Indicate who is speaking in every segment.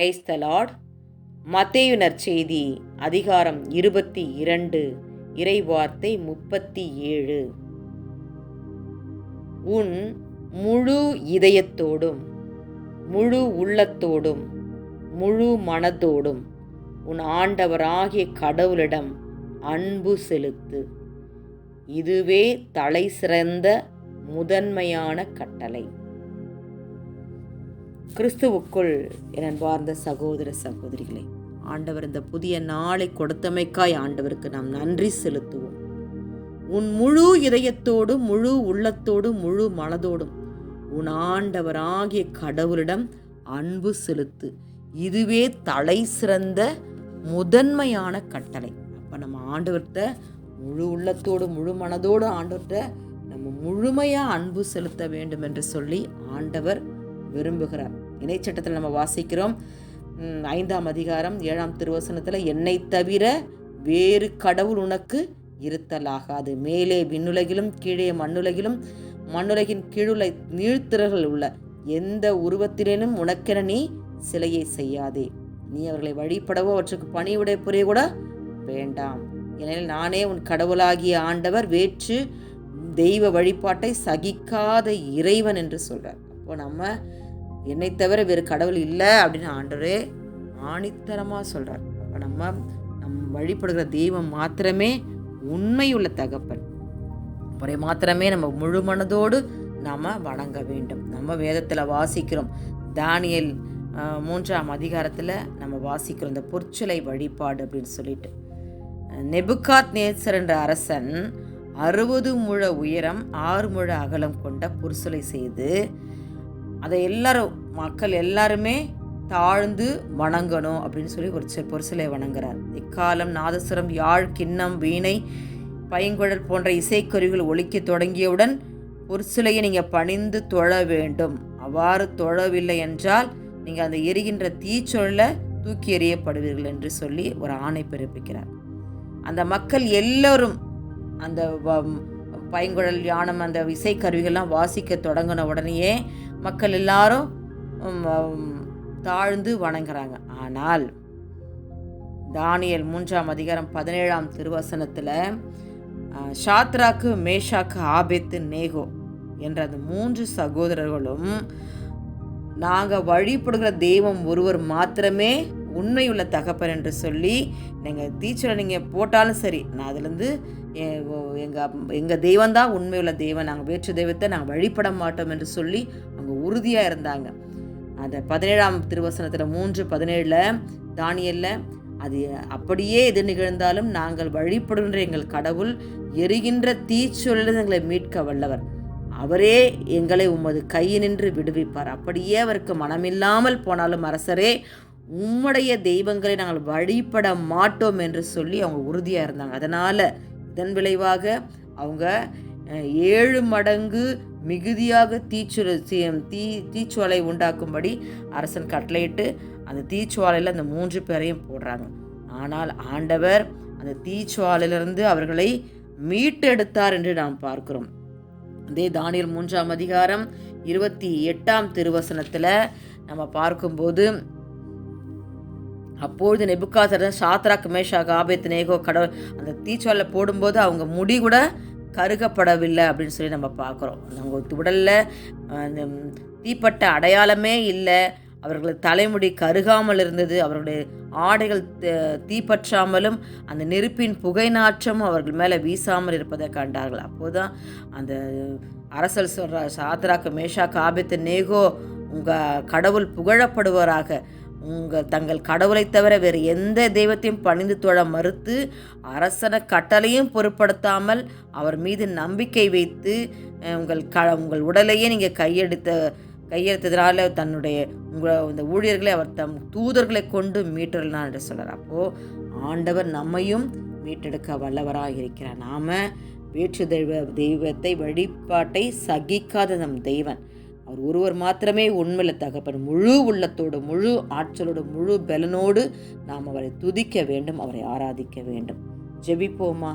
Speaker 1: Praise the Lord மத்தேயு அதிகாரம் இருபத்தி இரண்டு இறைவார்த்தை முப்பத்தி ஏழு. உன் முழு இதயத்தோடும் முழு உள்ளத்தோடும் முழு மனதோடும் உன் ஆண்டவராகிய கடவுளிடம் அன்பு செலுத்து. இதுவே தலை சிறந்த முதன்மையான கட்டளை. கிறிஸ்துவுக்குள் என் அன்பார்ந்த சகோதர சகோதரிகளை ஆண்டவர் இந்த புதிய நாளை கொடுத்தமைக்காய் ஆண்டவருக்கு நாம் நன்றி செலுத்துவோம். உன் முழு இதயத்தோடும் முழு உள்ளத்தோடும் முழு மனதோடும் உன் ஆண்டவராகிய கடவுளிடம் அன்பு செலுத்து. இதுவே தலை சிறந்த முதன்மையான கட்டளை. அப்போ நம்ம ஆண்டவர்கிட்ட முழு உள்ளத்தோடு முழு மனதோடு ஆண்டவர்கிட்ட நம்ம முழுமையாக அன்பு செலுத்த வேண்டும் என்று சொல்லி ஆண்டவர் விரும்புகிறார். இணைச்சட்டத்தில் நம்ம வாசிக்கிறோம். ஐந்தாம் அதிகாரம் ஏழாம் திருவசனத்தில் என்னை தவிர வேறு கடவுள் உனக்கு இருத்தலாகாது. மேலே விண்ணுலகிலும் கீழே மண்ணுலகிலும் மண்ணுலகின் கீழுள்ள நீழ்த்திரர்கள் உள்ள எந்த உருவத்திலேனும் உனக்கென நீ சிலையை செய்யாதே. நீ அவர்களை வழிபடவோ அவற்றுக்கு பணிவிடை புரிய கூட வேண்டாம். ஏனெனில் நானே உன் கடவுளாகிய ஆண்டவர் வேற்று தெய்வ வழிபாட்டை சகிக்காத இறைவன் என்று சொல்றார். அப்போ நம்ம என்னை தவிர வேறு கடவுள் இல்லை அப்படின்னு ஆண்டவரே ஆணித்தரமாக சொல்கிறார் அப்போ நம்ம நம் வழிபடுகிற தெய்வம் மாத்திரமே உண்மையுள்ள தகப்பன். அவரை மாத்திரமே நம்ம முழு மனதோடு நாம் வணங்க வேண்டும். நம்ம வேதத்தில் வாசிக்கிறோம். தானியல் மூன்றாம் அதிகாரத்தில் நம்ம வாசிக்கிறோம். இந்த பொற்சிலை வழிபாடு அப்படின்னு சொல்லிட்டு. நெபுகாத் நேசர் என்ற அரசன் அறுபது முழ உயரம் ஆறு முழ அகலம் கொண்ட பொற்சிலை செய்து அதை எல்லாரும் மக்கள் எல்லாருமே தாழ்ந்து வணங்கணும் அப்படின்னு சொல்லி ஒரு சி- வணங்குறார். இக்காலம் நாதஸ்வரம் யாழ் கிண்ணம் வீணை பைங்குழல் போன்ற இசைக்கருவிகள் ஒழிக்க தொடங்கியவுடன் பொற்சிலையை நீங்கள் பணிந்து தொழ வேண்டும். அவ்வாறு தொழவில்லை என்றால் நீங்கள் அந்த எரிகின்ற தீச்சொல்ல தூக்கி எறியப்படுவீர்கள் என்று சொல்லி ஒரு ஆணை பிறப்பிக்கிறார். அந்த மக்கள் எல்லோரும் அந்த வ- பைங்குழல் யானம் அந்த இசைக்கருவிகள்லாம் வாசிக்க தொடங்கின உடனேயே மக்கள் எல்லாரும் தாழ்ந்து வணங்குறாங்க. ஆனால் தானியல் மூன்றாம் அதிகாரம் பதினேழாம் திருவசனத்தில் ஷாத்ராக்கு மேஷாக்கு ஆபேத்து நேகோ என்ற அந்த மூன்று சகோதரர்களும் நாங்கள் வழிபடுகிற தெய்வம் ஒருவர் மாத்திரமே உண்மையுள்ள தகப்பன் என்று சொல்லி நீங்கள் டீச்சரை நீங்கள் போட்டாலும் சரி நான் அதுலேருந்து எங்கள் எங்கள் தெய்வம் தான் உண்மையுள்ள தெய்வம். நாங்கள் வேற்று தெய்வத்தை நாங்கள் வழிபட மாட்டோம் என்று சொல்லி அவங்க உறுதியாக இருந்தாங்க. அந்த பதினேழாம் திருவசனத்தில் மூன்று பதினேழில் தானியல்ல அது அப்படியே எது நிகழ்ந்தாலும் நாங்கள் வழிபடுகின்ற எங்கள் கடவுள் எரிகின்ற தீச்சொல்லில் எங்களை மீட்க வல்லவர். அவரே எங்களை உமது கையினின்று விடுவிப்பார். அப்படியே அவருக்கு மனமில்லாமல் போனாலும் அரசரே உம்முடைய தெய்வங்களை நாங்கள் வழிபட மாட்டோம் என்று சொல்லி அவங்க உறுதியாக இருந்தாங்க. அதனால் இதன் விளைவாக அவங்க ஏழு மடங்கு மிகுதியாக தீச்சு தீ- தீச்சுவாலை தீச்சுவலை உண்டாக்கும்படி அரசன் கட்டளையிட்டு அந்த தீச்சுவாலையில் அந்த மூன்று பேரையும் போடுறாங்க. ஆனால் ஆண்டவர் அந்த தீச்சுவாலையிலிருந்து அவர்களை மீட்டெடுத்தார் என்று நாம் பார்க்கிறோம். அதே தானியல் மூன்றாம் அதிகாரம் இருபத்தி எட்டாம் திருவசனத்தில் நம்ம பார்க்கும்போது அப்பொழுது நெபுக்காசர் சாத்ராக் மேஷாக் ஆபேத் நேகோ கடவுள் அந்த தீச்சுவாலை போடும்போது அவங்க முடி கூட கருகப்படவில்லை அப்படின்னு சொல்லி நம்ம பார்க்குறோம். அவங்க உடலில் அந்த தீப்பட்ட அடையாளமே இல்லை. அவர்களது தலைமுடி கருகாமல் இருந்தது. அவர்களுடைய ஆடைகள் தீப்பற்றாமலும் அந்த நெருப்பின் புகை நாற்றமும் அவர்கள் மேலே வீசாமல் இருப்பதை கண்டார்கள். அப்போதான் அந்த அரசர் சொல்கிறார் சாத்ராக்கு மேஷா காபித்து நேகோ உங்கள் கடவுள் புகழப்படுவராக. உங்கள் தங்கள் கடவுளை தவிர வேறு எந்த தெய்வத்தையும் பணிந்து தொழ மறுத்து அரசன கட்டளையும் பொருட்படுத்தாமல் அவர் மீது நம்பிக்கை வைத்து உங்கள் க உங்கள் உடலையே நீங்கள் கையெடுத்த கையெழுத்ததுனால தன்னுடைய உங்கள் இந்த ஊழியர்களை அவர் தம் தூதர்களை கொண்டு மீட்டலாம் என்று சொல்கிறார் அப்போது ஆண்டவர் நம்மையும் மீட்டெடுக்க வல்லவராக இருக்கிறார். நாம் வேற்று தெய்வ தெய்வத்தை வழிபாட்டை சகிக்காத நம் தெய்வன். அவர் ஒருவர் மாத்திரமே உண்மையில தகப்பன். முழு உள்ளத்தோடு முழு ஆற்றலோடு முழு பலனோடு நாம் அவரை துதிக்க வேண்டும் அவரை ஆராதிக்க வேண்டும். ஜெபிப்போமா?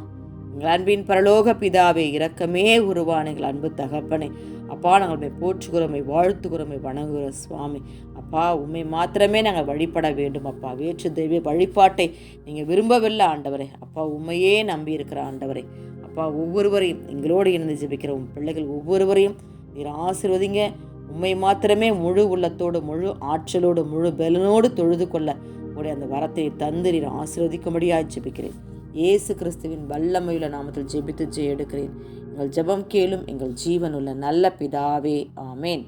Speaker 1: எங்கள் அன்பின் பரலோக பிதாவே இரக்கமே உருவான எங்கள் அன்பு தகப்பனே. அப்பா நாங்கள் உண்மை போற்றுகிறோமை வாழ்த்துகிறோமை வணங்குகிற சுவாமி. அப்பா உண்மை மாத்திரமே நாங்கள் வழிபட வேண்டும் அப்பா. வேற்று தெய்வ வழிபாட்டை நீங்கள் விரும்பவில்லை ஆண்டவரே. அப்பா உண்மையே நம்பி இருக்கிற ஆண்டவரே. அப்பா ஒவ்வொருவரையும் எங்களோடு இணைந்து ஜெபிக்கிற உன் பிள்ளைகள் ஒவ்வொருவரையும் நீர் ஆசிர்வதிங்க. உண்மை மாத்திரமே முழு உள்ளத்தோடு முழு ஆற்றலோடு முழு பலனோடு தொழுது கொள்ள உடைய அந்த வரத்தை தந்து ஆசீர்வதிக்கும்படியாக ஜெபிக்கிறேன். இயேசு கிறிஸ்துவின் வல்லமையுள்ள நாமத்தில் ஜெபித்து ஜெய எடுக்கிறேன் எங்கள் ஜெபம் கேளும் எங்கள் ஜீவனுள்ள நல்ல பிதாவே. ஆமேன்.